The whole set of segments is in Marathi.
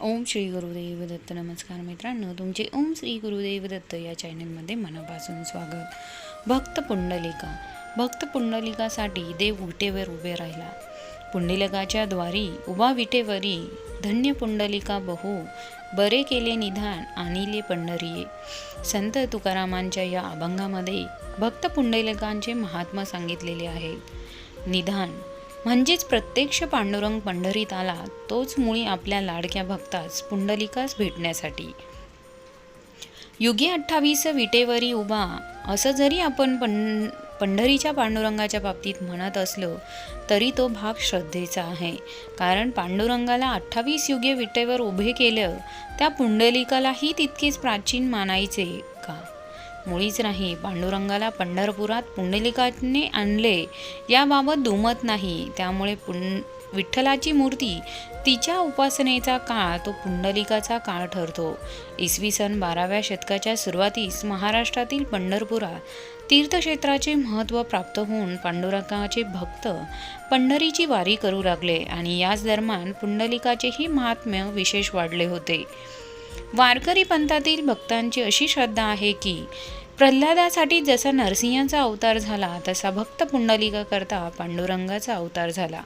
ओम श्री गुरुदेव दत्त नमस्कार मित्रांनो तुमचे ओम श्री गुरुदेव दत्त या चॅनलमध्ये मनापासून स्वागत. भक्त पुंडलिका. भक्त पुंडलिकासाठी देव विटेवर उभे राहिला. पुंडलिकाच्या द्वारी उभा विटेवरी धन्य पुंडलिका बहु बरे केले निधान आणिले पंढरीये. संत तुकारामांच्या या अभंगामध्ये भक्त पुंडलिकांचे महात्मा सांगितलेले आहे. निधान म्हणजेच प्रत्यक्ष पांडुरंग पंढरीत आला तोच मुळी आपल्या लाडक्या भक्तास पुंडलिकास भेटण्यासाठी. युगे अठ्ठावीस विटेवरी उभा असं जरी आपण पं पंढरीच्या पांडुरंगाच्या बाबतीत म्हणत असलो तरी तो भाग श्रद्धेचा आहे. कारण पांडुरंगाला अठ्ठावीस युगे विटेवर उभे केलं त्या पुंडलिकालाही तितकेच प्राचीन मानायचे का? मुळीच नाही. पांडुरंगाला पंढरपुरात पुंडलिकाने आणले. याबाबत दुमत नाही. त्यामुळे पुं विठ्ठलाची मूर्ती तिच्या उपासनेचा काळ तो पुंडलिकाचा काळ ठरतो. इसवी सन बाराव्या शतकाच्या सुरुवातीस महाराष्ट्रातील पंढरपुरात तीर्थक्षेत्राचे महत्त्व प्राप्त होऊन पांडुरंगाचे भक्त पंढरीची वारी करू लागले आणि याच दरम्यान पुंडलिकाचेही महात्म्य विशेष वाढले होते. वारकरी पंथातील भक्तांची अशी श्रद्धा आहे की प्रल्हादासाठी जसा नरसिंहाचा अवतार झाला तसा भक्त पुंडलिकाकरता पांडुरंगाचा अवतार झाला.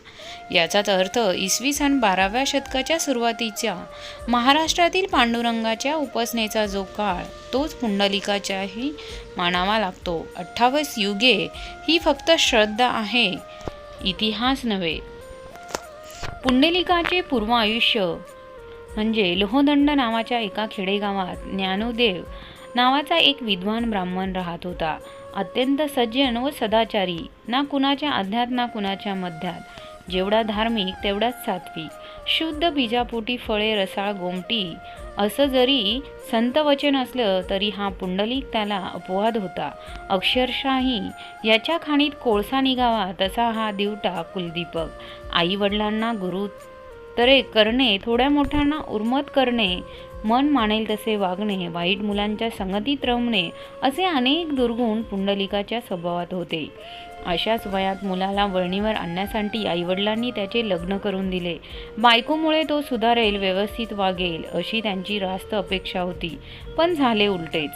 याचाच अर्थ इसवी सन बाराव्या शतकाच्या सुरुवातीच्या महाराष्ट्रातील पांडुरंगाच्या उपासनेचा जो काळ तोच पुंडलिकाच्याही मानावा लागतो. अठ्ठावीस युगे ही फक्त श्रद्धा आहे इतिहास नव्हे. पुंडलिकाचे पूर्व आयुष्य म्हणजे लोहदंड नावाच्या एका खेडेगावात ज्ञानोदेव नावाचा एक विद्वान ब्राह्मण राहत होता. अत्यंत सज्जन व सदाचारी. ना कुणाच्या अध्यात ना कुणाच्या मध्यात. जेवढा धार्मिक तेवढाच सात्विक. शुद्ध बीजापोटी फळे रसाळ गोमटी असं जरी संत वचन असलं तरी हा पुंडलिक त्याला अपवाद होता. अक्षरशाही याच्या खाणीत कोळसा निघावा तसा हा दिवटा कुलदीपक. आई वडिलांना गुरु तरे करणे थोड्या मोठ्यांना उर्मत करणे मन मानेल तसे वागणे वाईट मुलांच्या संगतीत रमणे असे अनेक दुर्गुण पुंडलिकाच्या स्वभावात होते. अशाच वयात मुलाला वळणीवर आणण्यासाठी आईवडिलांनी त्याचे लग्न करून दिले. बायकोमुळे तो सुधारेल व्यवस्थित वागेल अशी त्यांची रास्त अपेक्षा होती पण झाले उलटेच.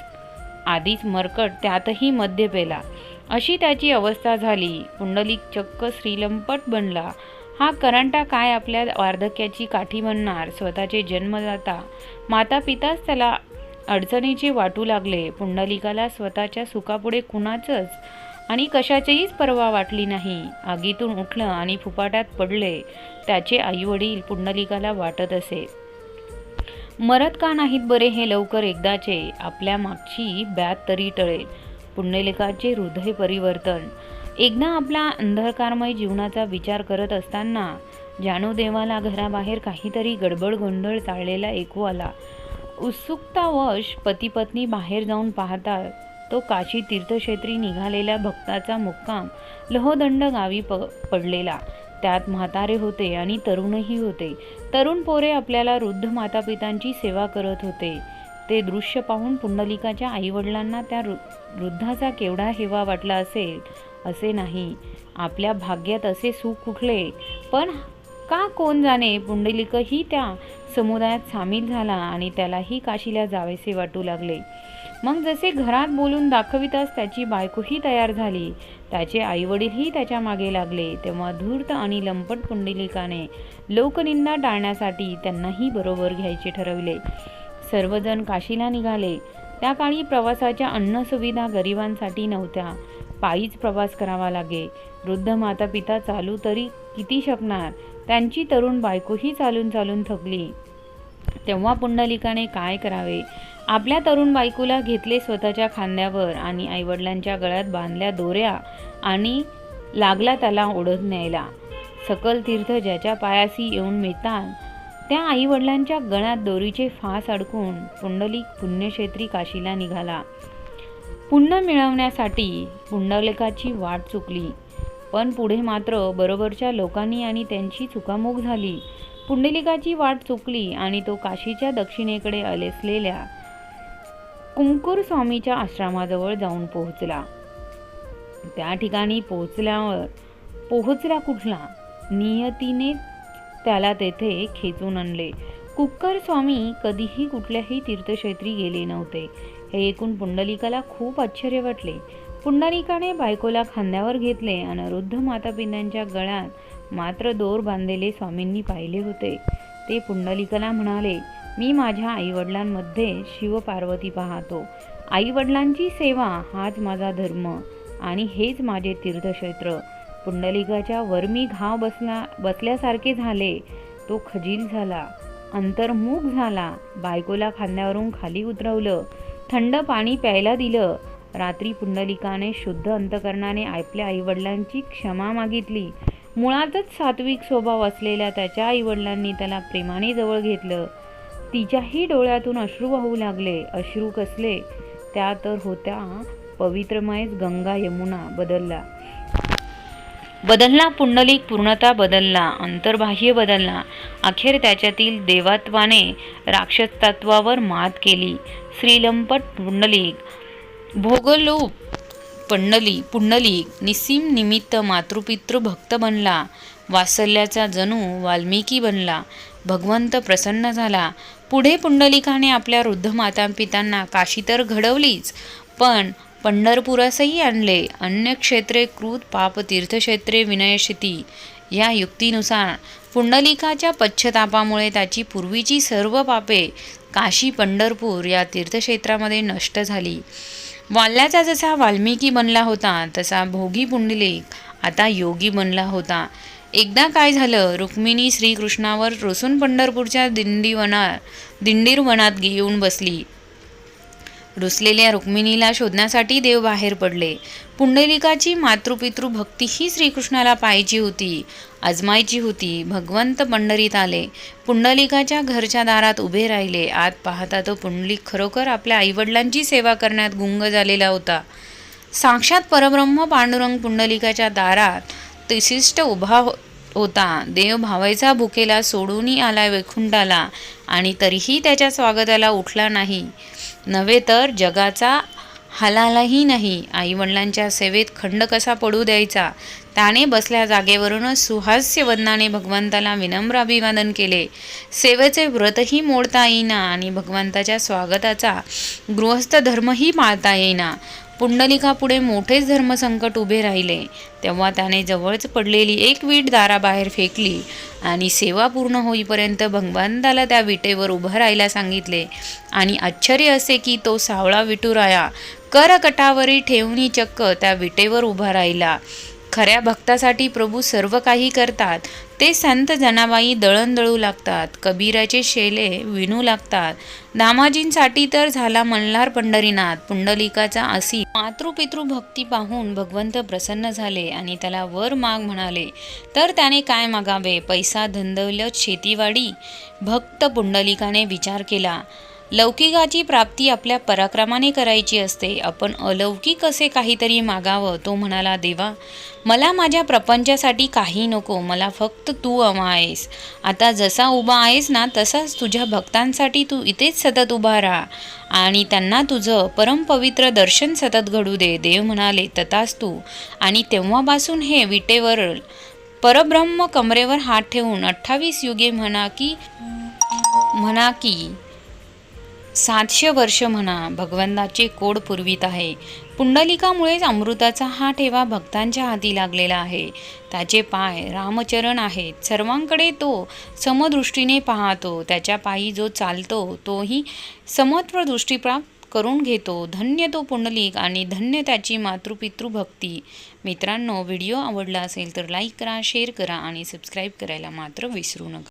आधीच मरकट त्यातही मध्य पेला अशी त्याची अवस्था झाली. पुंडलिक चक्क श्रीलंपट बनला. हा करंटा काय आपल्या वार्धक्याची काठी म्हणणार? स्वतःचे जन्मदाता माता पिताच त्याला अडचणीचे वाटू लागले. पुंडलिकाला स्वतःच्या सुखापुढे कुणाचंच आणि कशाचीच पर्वा वाटली नाही. आगीतून उठलं आणि फुपाट्यात पडले. त्याचे आईवडील पुंडलिकाला वाटत असे. मरत का नाहीत बरे हे लवकर एकदाचे? आपल्या मागची ब्यात तरी टळेल. पुंडलिकाचे हृदय परिवर्तन. एकदा आपला अंधकारमय जीवनाचा विचार करत असताना जानूदेवाला घराबाहेर काहीतरी गडबड गोंधळ चाललेला ऐकू आला. उत्सुकतावश पतीपत्नी बाहेर जाऊन पाहतात तो काशी तीर्थक्षेत्री निघालेल्या भक्ताचा मुक्काम लहोदंड गावी प पडलेला. त्यात म्हातारे होते आणि तरुणही होते. तरुण पोरे आपल्याला वृद्ध मातापितांची सेवा करत होते. ते दृश्य पाहून पुंडलिकाच्या आईवडिलांना त्या वृद्धाचा केवढा हेवा वाटला असेल असे नाही. आपल्या भाग्यात असे सुख कुठले? पण का कोण जाणे? पुंडलिकही त्या समुदायात सामील झाला आणि त्यालाही काशीला जावेसे वाटू लागले. मग जसे घरात बोलून दाखविताच त्याची बायकोही तयार झाली. त्याचे आईवडीलही त्याच्यामागे लागले. तेव्हा धूर्त आणि लंपट पुंडलिकाने लोकनिंदा टाळण्यासाठी त्यांनाही बरोबर घ्यायचे ठरवले. सर्वजण काशीला निघाले. त्या काळी प्रवासाच्या अन्न सुविधा गरिबांसाठी नव्हत्या. पायीच प्रवास करावा लागे. वृद्ध माता पिता चालू तरी किती शकणार? त्यांची तरुण बायकोही चालून चालून थकली. तेव्हा पुंडलिकाने काय करावे? आपल्या तरुण बायकोला घेतले स्वतःच्या खांद्यावर आणि आईवडिलांच्या गळ्यात बांधल्या दोऱ्या आणि लागला त्याला ओढत न्यायला. सकल तीर्थ ज्याच्या पायाशी येऊन मिळतात त्या आईवडिलांच्या गळ्यात दोरीचे फास अडकून पुंडलिक पुण्यक्षेत्री काशीला निघाला. पुण्य मिळवण्यासाठी पुंडलिकाची वाट चुकली. पण पुढे मात्र बरोबरच्या लोकांनी आणि त्यांची चुकामुख झाली. पुंडलिकाची वाट चुकली आणि तो काशीच्या दक्षिणेकडे अलेसलेल्या कुंकूर स्वामीच्या आश्रमाजवळ जाऊन पोहोचला. त्या ठिकाणी पोहोचल्यावर पोहोचला कुठला? नियतीने त्याला तेथे खेचून आणले. कुक्कर स्वामी कधीही कुठल्याही तीर्थक्षेत्री गेले नव्हते. हे ऐकून पुंडलिकाला खूप आश्चर्य वाटले. पुंडलिकाने बायकोला खांद्यावर घेतले आणि वृद्ध मातापित्यांच्या गळ्यात मात्र दोर बांधलेले स्वामींनी पाहिले होते. ते पुंडलिकाला म्हणाले मी माझ्या आईवडिलांमध्ये शिवपार्वती पाहतो. आईवडिलांची सेवा हाच माझा धर्म आणि हेच माझे तीर्थक्षेत्र. पुंडलिकाच्या वर्मी घाव बसला बसल्यासारखे झाले. तो खजील झाला अंतर्मुख झाला. बायकोला खांद्यावरून खाली उतरवलं. थंड पाणी प्यायला दिलं. रात्री पुंडलिकाने शुद्ध अंतकरणाने आपल्या आईवडिलांची क्षमा मागितली. मुळातच सात्विक स्वभाव असलेल्या त्याच्या आईवडिलांनी त्याला प्रेमाने जवळ घेतलं. तिच्याही डोळ्यातून अश्रू वाहू लागले. अश्रू कसले? त्या तर होत्या पवित्रमय गंगा यमुना बदलला. बदलला पुंडलिक पूर्णता बदलला. अंतर्बाह्य बदलला. अखेर त्याच्यातील देवत्वाने राक्षसतत्वावर मात केली. श्रीलंपट पुंडलिक. भोगलोप पंडली पुंडलिक निसीम निमित्त मातृपितृ भक्त बनला. वात्सल्याचा जणू वाल्मिकी बनला. भगवंत प्रसन्न झाला. पुढे पुंडलिकाने आपल्या वृद्ध मातापितांना काशी तर घडवलीच. पण पंढरपुरासही आणले. अन्य क्षेत्रे कृत पाप तीर्थक्षेत्रे विनयशिती. या युक्तीनुसार पुंडलिकाच्या पश्चतापामुळे त्याची पूर्वीची सर्व पापे काशी पंढरपूर या तीर्थक्षेत्रामध्ये नष्ट झाली. वाल्याचा जसा वाल्मिकी बनला होता तसा भोगी पुंडलिक आता योगी बनला होता. एकदा काय झालं रुक्मिणी श्रीकृष्णावर रोसून पंढरपूरच्या दिंडीवनात दिंडीर वनात येऊन बसली. रुसलेल्या रुक्मिणीला शोधण्यासाठी देव बाहेर पडले. पुंडलिकाची मातृपितृ भक्तीही श्रीकृष्णाला पाहायची होती. अजमायची होती. भगवंत पंढरीत आले. पुंडलिकाच्या घरच्या दारात उभे राहिले. आत पाहता तो पुंडलिक खरोखर आपल्या आईवडिलांची सेवा करण्यात गुंग झालेला होता. साक्षात परब्रह्म पांडुरंग पुंडलिकाच्या दारात तिशिष्ट उभा हो- होता. देव भावायचा भुकेला सोडूनही आला वैकुंठाला आणि तरीही त्याच्या स्वागताला उठला नाही. नव्हे तर जगाचा हालालाही नाही. आईवडिलांच्या सेवेत खंड कसा पडू द्यायचा? त्याने बसल्या जागेवरूनच सुहास्य वदनाने भगवंताला विनम्र अभिवादन केले. सेवेचे व्रतही मोडता येईना आणि भगवंताच्या स्वागताचा गृहस्थ धर्मही पाळता येईना. पुंडलिकापुढे मोठेच धर्मसंकट उभे राहिले. तेव्हा त्याने जवळच पडलेली एक वीट दाराबाहेर फेकली आणि सेवा पूर्ण होईपर्यंत भगवंताला त्या विटेवर उभं राहायला सांगितले. आणि आश्चर्य असे की तो सावळा विटुराया करकटावरी ठेवणी चक्क त्या विटेवर उभा राहिला. खऱ्या भक्तासाठी प्रभू सर्व काही करतात. ते संत जनाबाई दळण दळू लागतात कबीराचे शेले विणू लागतात. दामाजींसाठी तर झाला मल्हार पंढरीनाथ पुंडलिकाचा असी मातृपितृ भक्ती पाहून भगवंत प्रसन्न झाले आणि त्याला वर माग म्हणाले तर त्याने काय मागावे? पैसा धंदौलत शेतीवाडी? भक्त पुंडलिकाने विचार केला लौकिकाची प्राप्ती आपल्या पराक्रमाने करायची असते. आपण अलौकिक असे काहीतरी मागावं. तो म्हणाला देवा मला माझ्या प्रपंचासाठी काही नको. मला फक्त तू हवा आहेस. आता जसा उभा आहेस ना तसाच तुझ्या भक्तांसाठी तू इथेच सतत उभा राहा. आणि त्यांना तुझं परमपवित्र दर्शन सतत घडू दे. देव म्हणाले तथाच तू. आणि तेव्हापासून हे विटेवर परब्रह्म कमरेवर हात ठेवून अठ्ठावीस युगे म्हणा की म्हणा की सातशे वर्ष म्हणा भगवंताचे कोड पुरवीत आहे. पुंडलिकामुळेच अमृताचा हा ठेवा भक्तांच्या हाती लागलेला आहे. त्याचे पाय रामचरण आहेत. सर्वांकडे तो समदृष्टीने पाहतो. त्याच्या पायी जो चालतो तोही समत्व दृष्टी प्राप्त करून घेतो. धन्य तो पुंडलिक आणि धन्य त्याची मातृपितृ भक्ती. मित्रांनो व्हिडिओ आवडला असेल तर लाईक करा शेअर करा आणि सबस्क्राईब करायला मात्र विसरू नका.